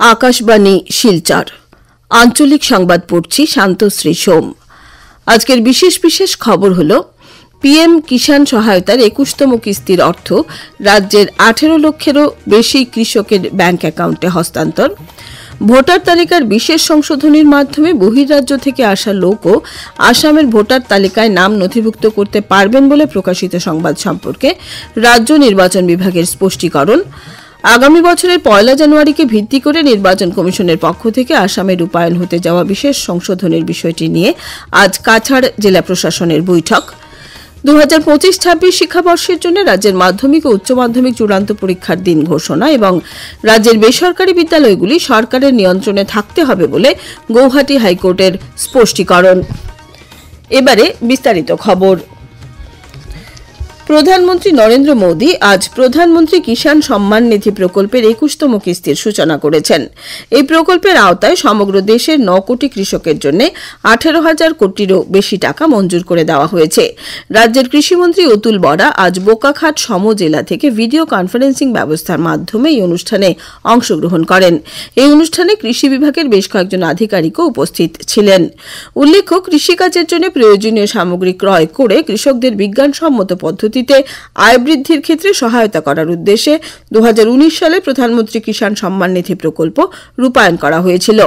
আকাশবাণী, শিলচর। আঞ্চলিক সংবাদ পড়ছি শান্তশ্রী সোম। আজকের বিশেষ বিশেষ খবর হল, পিএম কিষাণ সহায়তার একুশতম কিস্তির অর্থ রাজ্যের আঠেরো লক্ষেরও বেশি কৃষকের ব্যাংক অ্যাকাউন্টে হস্তান্তর। ভোটার তালিকার বিশেষ সংশোধনীর মাধ্যমে বহির্রাজ্য থেকে আসা লোকও আসামের ভোটার তালিকায় নাম নথিভুক্ত করতে পারবেন বলে প্রকাশিত সংবাদ সম্পর্কে রাজ্য নির্বাচন বিভাগের স্পষ্টীকরণ। আগামী বছরের পয়লা জানুয়ারিকে ভিত্তি করে নির্বাচন কমিশনের পক্ষ থেকে আসামে রূপায়ণ হতে যাওয়া বিশেষ সংশোধনের বিষয়টি নিয়ে আজ কাছাড় জেলা প্রশাসনের বৈঠক। দু হাজার পঁচিশ ছাব্বিশ শিক্ষাবর্ষের জন্য রাজ্যের মাধ্যমিক ও উচ্চ মাধ্যমিক চূড়ান্ত পরীক্ষার দিন ঘোষণা এবং রাজ্যের বেসরকারি বিদ্যালয়গুলি সরকারের নিয়ন্ত্রণে থাকতে হবে বলে গৌহাটি হাইকোর্টের স্পষ্টীকরণ। এবারে বিস্তারিত খবর। প্রধানমন্ত্রী নরেন্দ্র মোদী আজ প্রধানমন্ত্রী কিষাণ সম্মান নিধি প্রকল্পের একুশতম কিস্তির সূচনা করেছেন। এই প্রকল্পের আওতায় সমগ্র দেশের ন কোটি কৃষকের জন্য আঠেরো হাজার কোটিরও বেশি টাকা মঞ্জুর করে দেওয়া হয়েছে। রাজ্যের কৃষিমন্ত্রী অতুল বরা আজ বোকাখাট সম জেলা থেকে ভিডিও কনফারেন্সিং ব্যবস্থার মাধ্যমে এই অনুষ্ঠানে অংশগ্রহণ করেন। এই অনুষ্ঠানে কৃষি বিভাগের বেশ কয়েকজন আধিকারিকও উপস্থিত ছিলেন। উল্লেখ্য, কৃষিকাজের জন্য প্রয়োজনীয় সামগ্রী ক্রয় করে কৃষকদের বিজ্ঞানসম্মত পদ্ধতি পদ্ধতিতে আয় বৃদ্ধির ক্ষেত্রে সহায়তা করার উদ্দেশ্যে দু হাজার উনিশ সালে প্রধানমন্ত্রী কিষাণ সম্মান নিধি প্রকল্প রূপায়ণ করা হয়েছিল।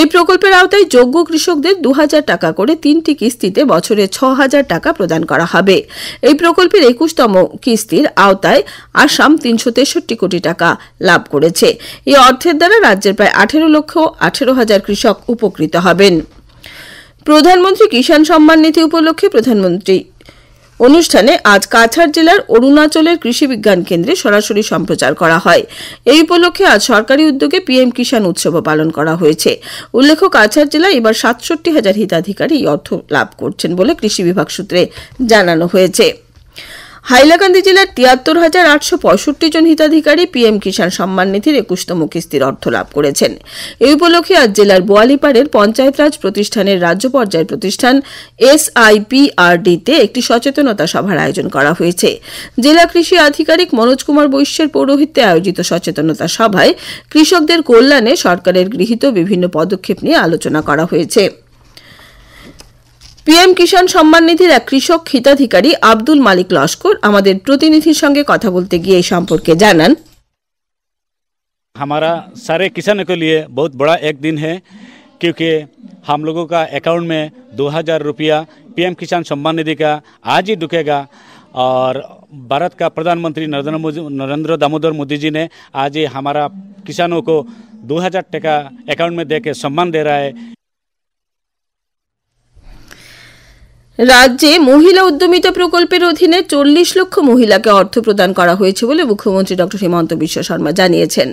এই প্রকল্পের আওতায় যোগ্য কৃষকদের দু হাজার টাকা করে তিনটি কিস্তিতে বছরে ছ টাকা প্রদান করা হবে। এই প্রকল্পের একুশতম কিস্তির আওতায় আসাম তিনশো তেষট্টি কোটি টাকা লাভ করেছে। এই অর্থের দ্বারা রাজ্যের প্রায় আঠেরো লক্ষ আঠেরো হাজার কৃষক উপকৃত হবেন। প্রধানমন্ত্রী কিষাণ সম্মান নিধি উপলক্ষে প্রধানমন্ত্রী অনুষ্ঠানে আজ কাছাড় জেলার অরুণাচলের কৃষি বিজ্ঞান কেন্দ্রে সরাসরি সম্প্রচার করা হয়। এই উপলক্ষে আজ সরকারি উদ্যোগে পিএম কিষাণ উৎসব পালন করা হয়েছে। উল্লেখ্য, কাছাড় জেলায় এবার সাতষট্টি হাজার হিতাধিকারী অর্থ লাভ করছেন বলে কৃষি বিভাগ সূত্রে জানানো হয়েছে। হাইলাকান্দি জেলার তিয়াত্তর হাজার আটশো পঁয়ষট্টি জন হিতাধিকারী পিএম কিষাণ সম্মান নিধির একুশতম কিস্তির অর্থ লাভ করেছেন। এই উপলক্ষে আজ জেলার বোয়ালিপাড়ের পঞ্চায়েত রাজ প্রতিষ্ঠানের রাজ্য পর্যায়ের প্রতিষ্ঠান এসআইপিআরডিতে একটি সচেতনতা সভার আয়োজন করা হয়েছে। জেলা কৃষি আধিকারিক মনোজ কুমার বৈশ্যের পৌরোহিত্যে আয়োজিত সচেতনতা সভায় কৃষকদের কল্যাণে সরকারের গৃহীত বিভিন্ন পদক্ষেপ নিয়ে আলোচনা করা হয়েছে। পিএম কিষাণ সম্মান নিধির এক কৃষক হিতাধিকারী আব্দুল মালিক লস্কর আমাদের প্রতিনিধির সঙ্গে কথা বলতে গিয়ে এই সম্পর্কে জানান हमारा सारे किसानों के लिए बहुत बड़ा एक दिन है क्योंकि हम लोगों का अकाउंट में दो हज़ार रुपया पीएम किसान सम्मान निधि का आज ही ढुकेगा और भारत का प्रधानमंत्री नरेंद्र मोदी नरेंद्र दामोदर मोदी जी ने आज ही हमारा किसानों को दो हज़ार टका अकाउंट में दे के सम्मान दे रहा है রাজ্যে মহিলা উদ্যমিতা প্রকল্পের অধীনে চল্লিশ লক্ষ মহিলাকে অর্থ প্রদান করা হয়েছে বলে মুখ্যমন্ত্রী ডক্টর হিমন্ত বিশ্ব শর্মা জানিয়েছেন।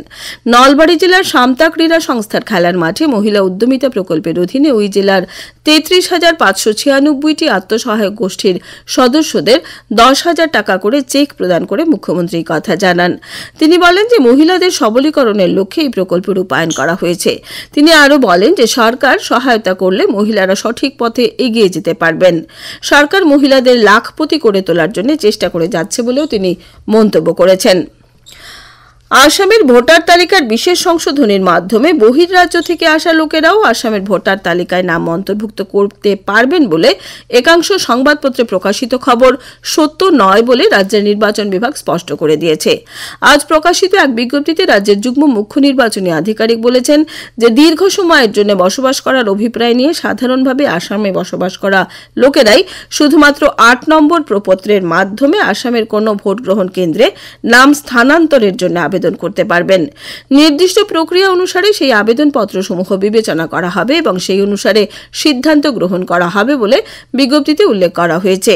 নলবাড়ি জেলার সামতা ক্রীড়া সংস্থার খেলার মাঠে মহিলা উদ্যমিতা প্রকল্পের অধীনে ওই জেলার তেত্রিশ হাজার পাঁচশো ছিয়ানব্বইটি আত্মসহায়ক গোষ্ঠীর সদস্যদের দশ হাজার টাকা করে চেক প্রদান করে মুখ্যমন্ত্রী কথা জানান। তিনি বলেন যে মহিলাদের সবলীকরণের লক্ষ্যে এই প্রকল্প রূপায়ণ করা হয়েছে। তিনি আরও বলেন যে সরকার সহায়তা করলে মহিলারা সঠিক পথে এগিয়ে যেতে পারবেন। সরকার মহিলাদের লাখপতি করে তোলার জন্য চেষ্টা করে যাচ্ছে বলেও তিনি মন্তব্য করেছেন। আসামের ভোটার তালিকার বিশেষ সংশোধনের মাধ্যমে বহির্রাজ্য থেকে আসা লোকেরাও আসামের ভোটার তালিকায় নাম অন্তর্ভুক্ত করতে পারবেন বলে একাংশ সংবাদপত্রে প্রকাশিত খবর সত্য নয় বলে রাজ্যের নির্বাচন বিভাগ স্পষ্ট করে দিয়েছে। আজ প্রকাশিত এক বিজ্ঞপ্তিতে রাজ্যের যুগ্ম মুখ্য নির্বাচনী আধিকারিক বলেছেন যে দীর্ঘ সময়ের জন্য বসবাস করার অভিপ্রায় নিয়ে সাধারণভাবে আসামে বসবাস করা লোকেরাই শুধুমাত্র আট নম্বর প্রপত্রের মাধ্যমে আসামের কোনো ভোট গ্রহণ কেন্দ্রে নাম স্থানান্তরের জন্য আবেদন করতে পারবেন। নির্দিষ্ট প্রক্রিয়া অনুসারে সেই আবেদনপত্রসমূহ বিবেচনা করা হবে এবং সেই অনুসারে সিদ্ধান্ত গ্রহণ করা হবে বলে বিজ্ঞপ্তিতে উল্লেখ করা হয়েছে।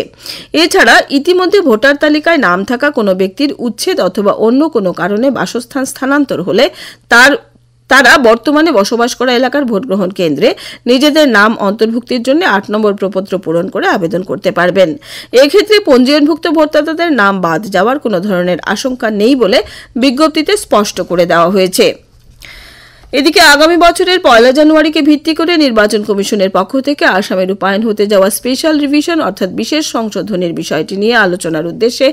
এছাড়া ইতিমধ্যে ভোটার তালিকায় নাম থাকা কোনো ব্যক্তির উচ্ছেদ অথবা অন্য কোনো কারণে বাসস্থান স্থানান্তর হলে তার তারা বর্তমানে বসবাস করা এলাকার ভোটগ্রহণ কেন্দ্রে নিজেদের নাম অন্তর্ভুক্তির জন্য আট নম্বর প্রপত্র পূরণ করে আবেদন করতে পারবেন। এক্ষেত্রে পঞ্জীয়নভুক্ত ভোটদাতাদের নাম বাদ যাওয়ার কোনো ধরনের আশঙ্কা নেই বলে বিজ্ঞপ্তিতে স্পষ্ট করে দেওয়া হয়েছে। এদিকে আগামী বছরের পয়লা জানুয়ারিকে ভিত্তি করে নির্বাচন কমিশনের পক্ষ থেকে আসামে রূপায়ণ হতে যাওয়া স্পেশাল রিভিশন অর্থাৎ বিশেষ সংশোধনের বিষয়টি নিয়ে আলোচনার উদ্দেশ্যে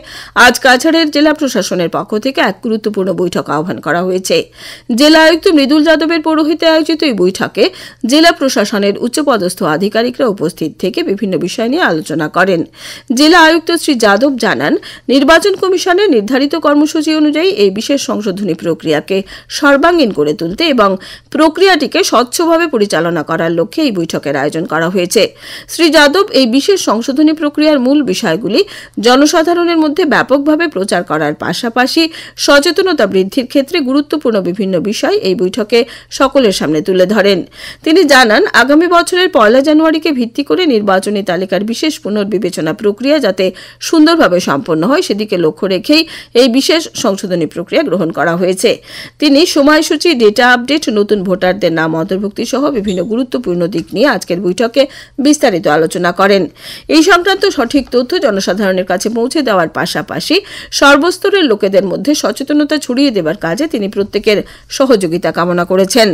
আজ কাছাড়ের জেলা প্রশাসনের পক্ষ থেকে এক গুরুত্বপূর্ণ বৈঠক আহ্বান করা হয়েছে। জেলা আয়ুক্ত মৃদুল যাদবের পৌরোহিতে আয়োজিত এই বৈঠকে জেলা প্রশাসনের উচ্চপদস্থ আধিকারিকরা উপস্থিত থেকে বিভিন্ন বিষয় নিয়ে আলোচনা করেন। জেলা আয়ুক্ত শ্রী যাদব জানান, নির্বাচন কমিশনের নির্ধারিত কর্মসূচি অনুযায়ী এই বিশেষ সংশোধনী প্রক্রিয়াকে সর্বাঙ্গীন করে তুলতে এবং প্রক্রিয়াটিকে স্বচ্ছভাবে পরিচালনা করার লক্ষ্যে এই বৈঠকের আয়োজন করা হয়েছে। শ্রী যাদব এই বিশেষ সংশোধনী প্রক্রিয়ার মূল বিষয়গুলি জনসাধারণের মধ্যে ব্যাপকভাবে প্রচার করার পাশাপাশি সচেতনতা বৃদ্ধির ক্ষেত্রে গুরুত্বপূর্ণ বিভিন্ন বিষয় এই বৈঠকে সকলের সামনে তুলে ধরেন। তিনি জানান, আগামী বছরের পয়লা জানুয়ারিকে ভিত্তি করে নির্বাচনী তালিকার বিশেষ পুনর্বিবেচনা প্রক্রিয়া যাতে সুন্দরভাবে সম্পন্ন হয় সেদিকে লক্ষ্য রেখেই এই বিশেষ সংশোধনী প্রক্রিয়া গ্রহণ করা হয়েছে। তিনি সময়সূচি, ডেটা আপডেট নতুন ভোটারদের নাম, অন্তর্ভুক্তি সহ বিভিন্ন গুরুত্বপূর্ণ দিক নিয়ে আজকের বৈঠকে বিস্তারিত আলোচনা করেন। এই সংক্রান্ত সঠিক তথ্য জনসাধারণের কাছে পৌঁছে দেওয়ার পাশাপাশি সর্বস্তরের লোকেদের মধ্যে সচেতনতা ছড়িয়ে দেবার কাজে তিনি প্রত্যেকের সহযোগিতা কামনা করেছেন।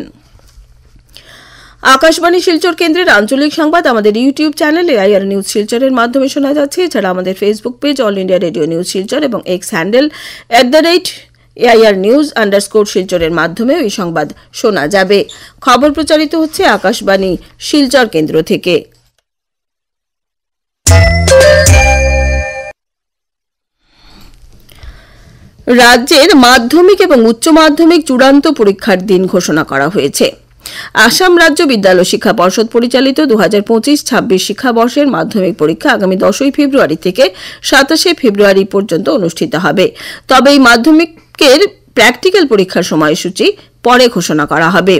আকাশবাণী শিলচর কেন্দ্রের আঞ্চলিক সংবাদ আমাদের ইউটিউব চ্যানেল এআইআর নিউজ শিলচরের মাধ্যমে শোনা যাচ্ছে। এছাড়া আমাদের Facebook page all India radio news Silchar এবং X handle at the rate AIR news underscore শিলচরের মাধ্যমে এই সংবাদ শোনা যাবে। খবর প্রচারিত হচ্ছে আকাশবাণী শিলচর কেন্দ্র থেকে। রাজ্যের মাধ্যমিক এবং উচ্চ মাধ্যমিক চূড়ান্ত পরীক্ষার দিন ঘোষণা করা হয়েছে। আসাম রাজ্য বিদ্যালয় শিক্ষা পর্ষদ পরিচালিত দু হাজার পঁচিশ ছাব্বিশ শিক্ষাবর্ষের মাধ্যমিক পরীক্ষা আগামী দশই ফেব্রুয়ারি থেকে সাতাশে ফেব্রুয়ারি পর্যন্ত অনুষ্ঠিত হবে। তবে এই মাধ্যমিকের প্র্যাকটিক্যাল পরীক্ষার সময়সূচি পরে ঘোষণা করা হবে।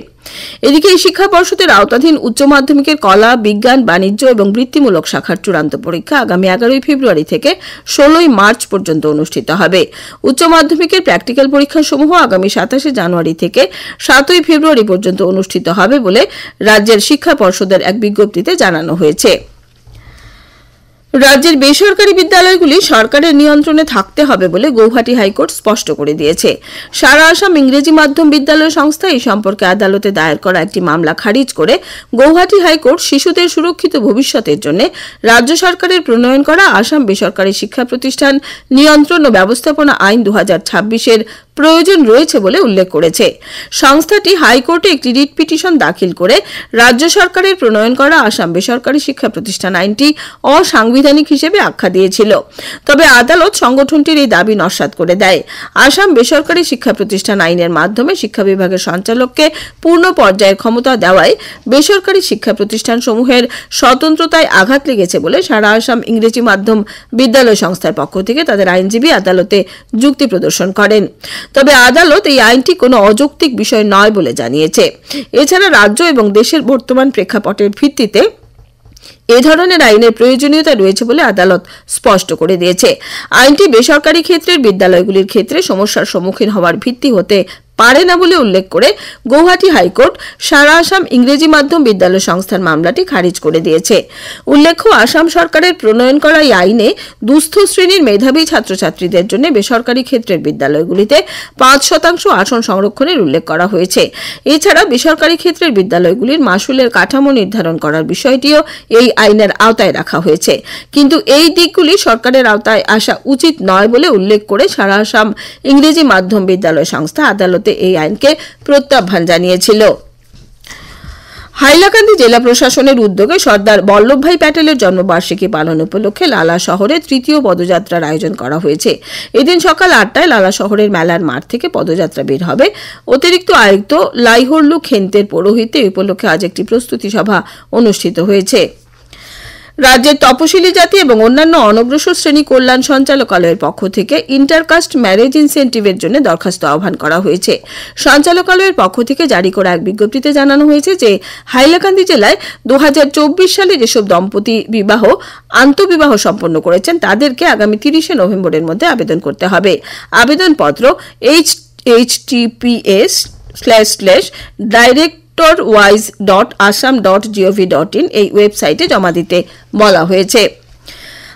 এদিকে এই শিক্ষা পর্ষদের আওতাধীন উচ্চ মাধ্যমিকের কলা, বিজ্ঞান, বাণিজ্য এবং বৃত্তিমূলক শাখার চূড়ান্ত পরীক্ষা আগামী এগারোই ফেব্রুয়ারি থেকে ষোলোই মার্চ পর্যন্ত অনুষ্ঠিত হবে। উচ্চ মাধ্যমিকের প্র্যাকটিক্যাল পরীক্ষা সমূহ আগামী সাতাশে জানুয়ারি থেকে সাতই ফেব্রুয়ারি পর্যন্ত অনুষ্ঠিত হবে বলে রাজ্যের শিক্ষা পর্ষদের এক বিজ্ঞপ্তিতে জানানো হয়েছে। রাজ্যের বেসরকারি বিদ্যালয়গুলি সরকারের নিয়ন্ত্রণে থাকতে হবে বলে গৌহাটি হাইকোর্ট স্পষ্ট করে দিয়েছে। সারা আসাম ইংরেজি মাধ্যম বিদ্যালয় সংস্থা এই সম্পর্কে আদালতে দায়ের করা একটি মামলা খারিজ করে গৌহাটি হাইকোর্ট শিশুদের সুরক্ষিত ভবিষ্যতের জন্য রাজ্য সরকারের প্রণয়ন করা আসাম বেসরকারি শিক্ষা প্রতিষ্ঠান নিয়ন্ত্রণ ও ব্যবস্থাপনা আইন দু হাজার প্রয়োজন রয়েছে বলে উল্লেখ করেছে। সংস্থাটি হাইকোর্টে একটি রিট পিটিশন দাখিল করে রাজ্য সরকারের প্রণয়ন করা আসাম বেসরকারি শিক্ষা প্রতিষ্ঠান আইনটি অসাংবিধানিক হিসেবে আখ্যা দিয়েছিল। তবে আদালত সংগঠনটির এই দাবি নস্বাত করে দেয়। আসাম বেসরকারি শিক্ষা প্রতিষ্ঠান আইনের মাধ্যমে শিক্ষা বিভাগের সঞ্চালককে পূর্ণ পর্যায়ের ক্ষমতা দেওয়ায় বেসরকারি শিক্ষা প্রতিষ্ঠান সমূহের স্বতন্ত্রতায় আঘাত লেগেছে বলে সারা আসাম ইংরেজি মাধ্যম বিদ্যালয় সংস্থার পক্ষ থেকে তাদের আইনজীবী আদালতে যুক্তি প্রদর্শন করেন। তবে আদালত এই আইনটি কোনো অযৌক্তিক বিষয় নয় বলে জানিয়েছে। এছাড়া রাজ্য এবং দেশের বর্তমান প্রেক্ষাপটের ভিত্তিতে এ ধরনের আইনের প্রয়োজনীয়তা রয়েছে বলে আদালত স্পষ্ট করে দিয়েছে। আইনটি বেসরকারি ক্ষেত্রের বিদ্যালয়গুলির ক্ষেত্রে সমস্যার সম্মুখীন হওয়ার ভিত্তি হতে পারে না বলে উল্লেখ করে গৌহাটি হাইকোর্ট সারা আসাম ইংরেজি মাধ্যম বিদ্যালয় সংস্থার মামলাটি খারিজ করে দিয়েছে। উল্লেখ্য, আসাম সরকারের প্রণয়ন করা এই আইনে দুস্থ শ্রেণির মেধাবী ছাত্রছাত্রীদের জন্য বেসরকারি ক্ষেত্রের বিদ্যালয়গুলিতে পাঁচ শতাংশ আসন সংরক্ষণের উল্লেখ করা হয়েছে। এছাড়া বেসরকারি ক্ষেত্রের বিদ্যালয়গুলির মাসুলের কাঠামো নির্ধারণ করার বিষয়টিও এই আইনের আওতায় রাখা হয়েছে। কিন্তু এই দিকগুলি সরকারের আওতায় আসা উচিত নয় বলে উল্লেখ করে সারা আসাম ইংরেজি মাধ্যম বিদ্যালয় সংস্থা আদালতে এই আইনকে প্রত্যাহ্বান জানিয়েছিল। হাইলাকান্দি জেলা প্রশাসনের উদ্যোগে সর্দার বল্লভভাই প্যাটেলের জন্মবার্ষিকী পালন উপলক্ষে লালা শহরে তৃতীয় পদযাত্রার আয়োজন করা হয়েছে। এদিন সকাল আটটায় লালা শহরের মেলার মাঠ থেকে পদযাত্রা বের হবে। অতিরিক্ত আয়ুক্ত লাইহরলু খেন্তের পৌরোহিত্যে উপলক্ষে আজ একটি প্রস্তুতি সভা অনুষ্ঠিত হয়েছে। রাজ্যের তপশিলি জাতি এবং অন্যান্য অনগ্রসর শ্রেণি কল্যাণ সঞ্চালকালয়ের পক্ষ থেকে ইন্টারকাস্ট ম্যারেজ ইনসেন্টিভের জন্য দরখাস্ত আহ্বান করা হয়েছে। সঞ্চালকালয়ের পক্ষ থেকে জারি করা এক বিজ্ঞপ্তিতে জানানো হয়েছে যে, হাইলাকান্দি জেলায় দু হাজার চব্বিশ সালে যেসব দম্পতি বিবাহ, আন্তঃবিবাহ সম্পন্ন করেছেন, তাদেরকে আগামী তিরিশে নভেম্বরের মধ্যে আবেদন করতে হবে। আবেদনপত্র H HTTPS slash slash direct wise dot Assam dot GOV dot in এই ওয়েবসাইটে জমা দিতে বলা হয়েছে।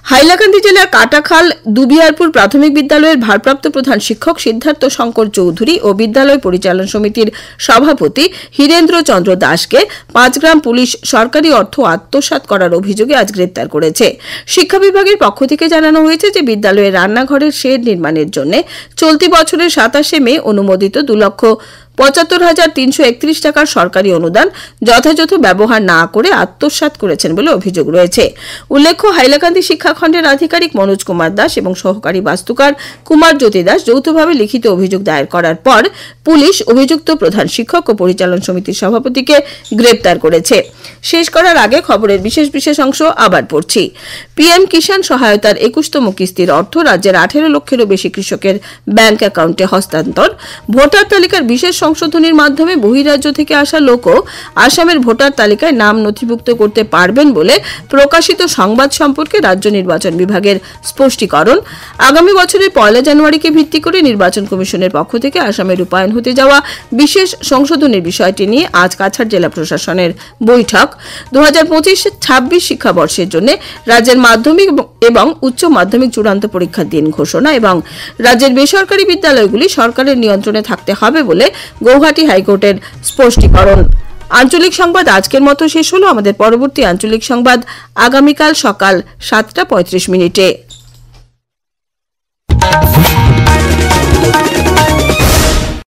হাইলাকান্দি জেলার কাটাখাল দুবিয়ারপুর প্রাথমিক বিদ্যালয়ের ভারপ্রাপ্ত প্রধান শিক্ষক সিদ্ধার্থ শঙ্কর চৌধুরী ও বিদ্যালয় পরিচালন সমিতির সভাপতি হীরেন্দ্র চন্দ্র দাসকে পাঁচগ্রাম পুলিশ সরকারি অর্থ আত্মসাৎ করার অভিযোগে আজ গ্রেপ্তার করেছে। শিক্ষা বিভাগের পক্ষ থেকে জানানো হয়েছে যে বিদ্যালয়ের রান্নাঘরের শেড নির্মাণের জন্য চলতি বছরের সাতাশে মে অনুমোদিত দু লক্ষ পঁচাত্তর হাজার তিনশো একত্রিশ টাকার সরকারি অনুদান যথাযথ ব্যবহার না করে আত্মসাৎ করেছেন বলে অভিযোগ রয়েছে। উল্লেখ্য, হাইলাকান্দি শিক্ষাখণ্ডের আধিকারিক মনোজ কুমার দাস এবং সহকারী বাস্তুকার কুমার জ্যোতি দাস যৌথভাবে লিখিত অভিযোগ দায়ের করার পর পুলিশ অভিযুক্ত প্রধান শিক্ষক ও পরিচালন সমিতির সভাপতিকে গ্রেপ্তার করেছে। শেষ করার আগে খবরের বিশেষ বিশেষ অংশ আবার পড়ছি। পিএম কিষাণ সহায়তার একুশতম কিস্তির অর্থ রাজ্যের আঠেরো লক্ষেরও বেশি কৃষকের ব্যাংক অ্যাকাউন্টে হস্তান্তর। ভোটার তালিকার বিশেষ সংশোধনীর মাধ্যমে বহিরাজ্য থেকে আসা লোকও আসামের ভোটার তালিকায় নাম নথিভুক্ত করতে পারবেন বলে প্রকাশিত সংবাদ সম্পর্কে রাজ্য নির্বাচন বিভাগের স্পষ্টীকরণ। আগামী বছরের পয়লা জানুয়ারিকে ভিত্তি করে নির্বাচন কমিশনের পক্ষ থেকে আসামে রূপায়ণ হতে যাওয়া বিশেষ সংশোধনের বিষয়টি নিয়ে আজ কাছাড় জেলা প্রশাসনের বৈঠক। দু হাজার পঁচিশ ছাব্বিশ শিক্ষাবর্ষের জন্য রাজ্যের মাধ্যমিক এবং উচ্চ মাধ্যমিক চূড়ান্ত পরীক্ষার দিন ঘোষণা এবং রাজ্যের বেসরকারি বিদ্যালয়গুলি সরকারের নিয়ন্ত্রণে থাকতে হবে বলে গৌহাটি হাইকোর্টের স্পষ্টীকরণ। আঞ্চলিক সংবাদ আজকের মতো শেষ হলো। আমাদের পরবর্তী আঞ্চলিক সংবাদ আগামীকাল সকাল সাতটা পঁয়ত্রিশ মিনিটে।